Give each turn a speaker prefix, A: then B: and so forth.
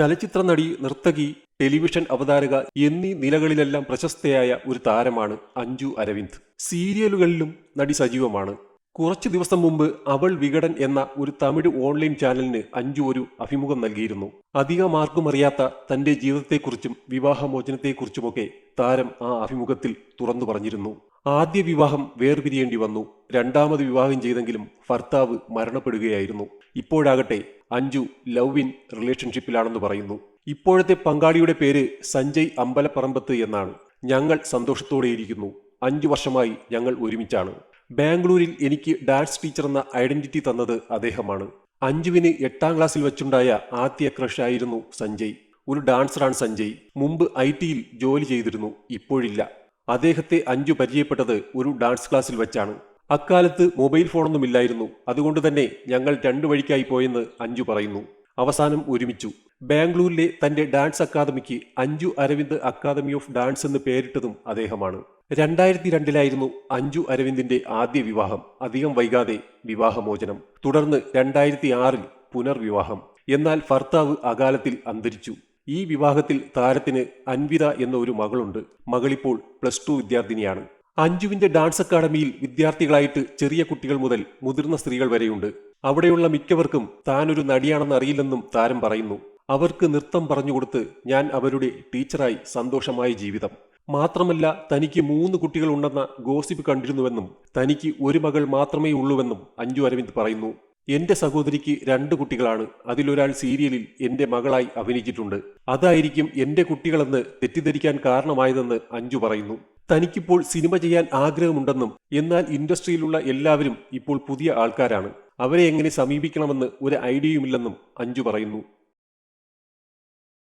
A: ചലച്ചിത്ര നടി നർത്തകി ടെലിവിഷൻ അവതാരക എന്നീ നിലകളിലെല്ലാം പ്രശസ്തയായ ഒരു താരമാണ് അഞ്ജു അരവിന്ദ്. സീരിയലുകളിലും നടി സജീവമാണ്. കുറച്ചു ദിവസം മുമ്പ് അവൾ വികടൻ എന്ന ഒരു തമിഴ് ഓൺലൈൻ ചാനലിന് അഞ്ജു ഒരു അഭിമുഖം നൽകിയിരുന്നു. അധികം ആർക്കും അറിയാത്ത തന്റെ ജീവിതത്തെക്കുറിച്ചും വിവാഹമോചനത്തെക്കുറിച്ചുമൊക്കെ താരം ആ അഭിമുഖത്തിൽ തുറന്നു പറഞ്ഞിരുന്നു. ആദ്യ വിവാഹം വേർപിരിയേണ്ടി വന്നു. രണ്ടാമത് വിവാഹം ചെയ്തെങ്കിലും ഭർത്താവ് മരണപ്പെടുകയായിരുന്നു. ഇപ്പോഴാകട്ടെ അഞ്ജു ലവ് ഇൻ റിലേഷൻഷിപ്പിലാണെന്ന് പറയുന്നു. ഇപ്പോഴത്തെ പങ്കാളിയുടെ പേര് സഞ്ജയ് അമ്പലപ്പറമ്പത്ത് എന്നാണ്. ഞങ്ങൾ സന്തോഷത്തോടെയിരിക്കുന്നു. അഞ്ചു വർഷമായി ഞങ്ങൾ ഒരുമിച്ചാണ്. ബാംഗ്ലൂരിൽ എനിക്ക് ഡാൻസ് ടീച്ചർ എന്ന ഐഡന്റിറ്റി തന്നത് അദ്ദേഹമാണ്. അഞ്ജുവിന് എട്ടാം ക്ലാസ്സിൽ വെച്ചുണ്ടായ ആദ്യ ക്രഷ് ആയിരുന്നു സഞ്ജയ്. ഒരു ഡാൻസറാണ് സഞ്ജയ്. മുമ്പ് ഐ ടിയിൽ ജോലി ചെയ്തിരുന്നു. ഇപ്പോഴില്ല. അദ്ദേഹത്തെ അഞ്ചു പരിചയപ്പെട്ടത് ഒരു ഡാൻസ് ക്ലാസ്സിൽ വെച്ചാണ്. അക്കാലത്ത് മൊബൈൽ ഫോണൊന്നുമില്ലായിരുന്നു അതുകൊണ്ട് തന്നെ ഞങ്ങൾ രണ്ടു വഴിക്കായി പോയെന്ന് അഞ്ജു പറയുന്നു. അവസാനം ഒരുമിച്ചു. ബാംഗ്ലൂരിലെ തന്റെ dance academic Anju Aravind academy of dance എന്ന് പേരിട്ടതും അദ്ദേഹമാണ്. രണ്ടായിരത്തി രണ്ടിലായിരുന്നു അഞ്ജു അരവിന്ദിന്റെ ആദ്യ വിവാഹം. അധികം വൈകാതെ വിവാഹമോചനം. തുടർന്ന് രണ്ടായിരത്തി ആറിൽ പുനർവിവാഹം. എന്നാൽ ഭർത്താവ് അകാലത്തിൽ അന്തരിച്ചു. ഈ വിവാഹത്തിൽ താരത്തിന് അൻവിത എന്ന ഒരു മകളുണ്ട്. മകളിപ്പോൾ പ്ലസ് ടു വിദ്യാർത്ഥിനിയാണ്. അഞ്ജുവിന്റെ ഡാൻസ് അക്കാഡമിയിൽ വിദ്യാർത്ഥികളായിട്ട് ചെറിയ കുട്ടികൾ മുതൽ മുതിർന്ന സ്ത്രീകൾ വരെയുണ്ട്. അവിടെയുള്ള മിക്കവർക്കും താനൊരു നടിയാണെന്ന് അറിയില്ലെന്നും താരം പറയുന്നു. അവർക്ക് നൃത്തം പറഞ്ഞുകൊടുത്ത് ഞാൻ അവരുടെ ടീച്ചറായി സന്തോഷമായ ജീവിതം. മാത്രമല്ല തനിക്ക് മൂന്ന് കുട്ടികൾ ഉണ്ടെന്ന ഗോസിപ്പ് കണ്ടിരുന്നുവെന്നും തനിക്ക് ഒരു മകൾ മാത്രമേ ഉള്ളൂവെന്നും അഞ്ജു അരവിന്ദ് പറയുന്നു. എന്റെ സഹോദരിക്ക് രണ്ട് കുട്ടികളാണ്. അതിലൊരാൾ സീരിയലിൽ എന്റെ മകളായി അഭിനയിച്ചിട്ടുണ്ട്. അതായിരിക്കും എന്റെ കുട്ടികളെന്ന് തെറ്റിദ്ധരിക്കാൻ കാരണമായതെന്ന് അഞ്ജു പറയുന്നു. തനിക്കിപ്പോൾ സിനിമ ചെയ്യാൻ ആഗ്രഹമുണ്ടെന്നും എന്നാൽ ഇൻഡസ്ട്രിയിലുള്ള എല്ലാവരും ഇപ്പോൾ പുതിയ ആൾക്കാരാണ്. അവരെ എങ്ങനെ സമീപിക്കണമെന്ന് ഒരു ഐഡിയയുമില്ലെന്നും അഞ്ജു പറയുന്നു.